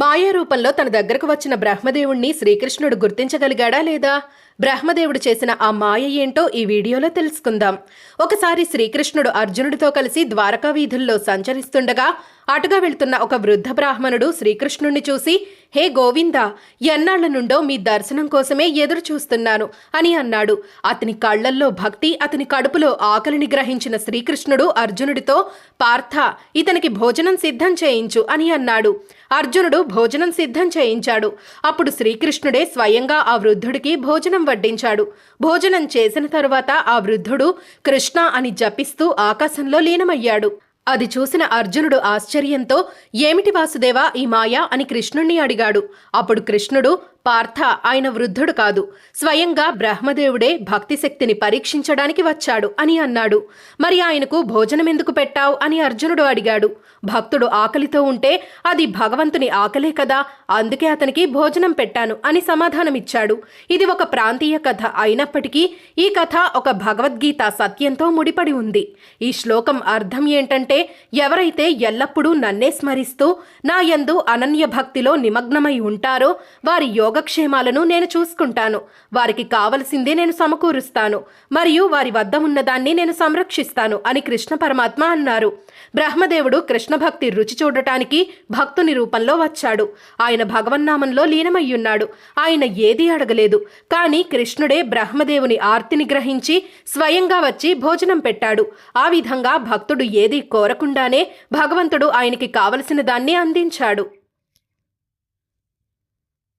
మాయా రూపంలో తన దగ్గరకు వచ్చిన బ్రహ్మదేవుణ్ణి శ్రీకృష్ణుడు గుర్తించగలిగాడా లేదా? బ్రహ్మదేవుడు చేసిన ఆ మాయ ఏంటో ఈ వీడియోలో తెలుసుకుందాం. ఒకసారి శ్రీకృష్ణుడు అర్జునుడితో కలిసి ద్వారకా వీధుల్లో సంచరిస్తుండగా అటుగా వెళ్తున్న ఒక వృద్ధ బ్రాహ్మణుడు శ్రీకృష్ణుణ్ణి చూసి హే గోవింద ఎన్నాళ్ళ నుండో మీ దర్శనం కోసమే ఎదురు చూస్తున్నాను అని అన్నాడు. అతని కళ్ళల్లో భక్తి అతని కడుపులో ఆకలిని గ్రహించిన శ్రీకృష్ణుడు అర్జునుడితో పార్థ ఇతనికి భోజనం సిద్ధం చేయించు అని అన్నాడు. అర్జునుడు భోజనం సిద్ధం చేయించాడు. అప్పుడు శ్రీకృష్ణుడే స్వయంగా ఆ వృద్ధుడికి భోజనం వడ్డించాడు. భోజనం చేసిన తరువాత ఆ వృద్ధుడు కృష్ణ అని జపిస్తూ ఆకాశంలో లీనమయ్యాడు. అది చూసిన అర్జునుడు ఆశ్చర్యంతో ఏమిటి వాసుదేవా ఈ మాయ? అని కృష్ణుణ్ణి అడిగాడు. అప్పుడు కృష్ణుడు పార్థ ఆయన వృద్ధుడు కాదు. స్వయంగా బ్రహ్మదేవుడే భక్తి శక్తిని పరీక్షించడానికి వచ్చాడు అని అన్నాడు. మరి ఆయనకు భోజనం ఎందుకు పెట్టావు అని అర్జునుడు అడిగాడు. భక్తుడు ఆకలితో ఉంటే అది భగవంతుని ఆకలే కదా అందుకే అతనికి భోజనం పెట్టాను అని సమాధానమిచ్చాడు. ఇది ఒక ప్రాంతీయ కథ అయినప్పటికీ ఈ కథ ఒక భగవద్గీత సత్యంతో ముడిపడి ఉంది. ఈ శ్లోకం అర్థం ఏంటంటే ఎవరైతే ఎల్లప్పుడూ నన్నే స్మరిస్తూ నా యందు అనన్య భక్తిలో నిమగ్నమై ఉంటారో వారి యోగక్షేమాలను నేను చూసుకుంటాను. వారికి కావలసిందే నేను సమకూరుస్తాను. మరియు వారి వద్ద ఉన్నదాన్ని నేను సంరక్షిస్తాను అని కృష్ణ పరమాత్మ అన్నారు. బ్రహ్మదేవుడు కృష్ణ భక్తి రుచి చూడటానికి భక్తుని రూపంలో వచ్చాడు. ఆయన భగవన్నామంలో లీనమయ్యున్నాడు. ఆయన ఏదీ అడగలేదు. కానీ కృష్ణుడే బ్రహ్మదేవుని ఆర్తిని గ్రహించి స్వయంగా వచ్చి భోజనం పెట్టాడు. ఆ విధంగా భక్తుడు ఏదీ కోరకుండానే భగవంతుడు ఆయనకి కావలసిన దాన్ని అందించాడు.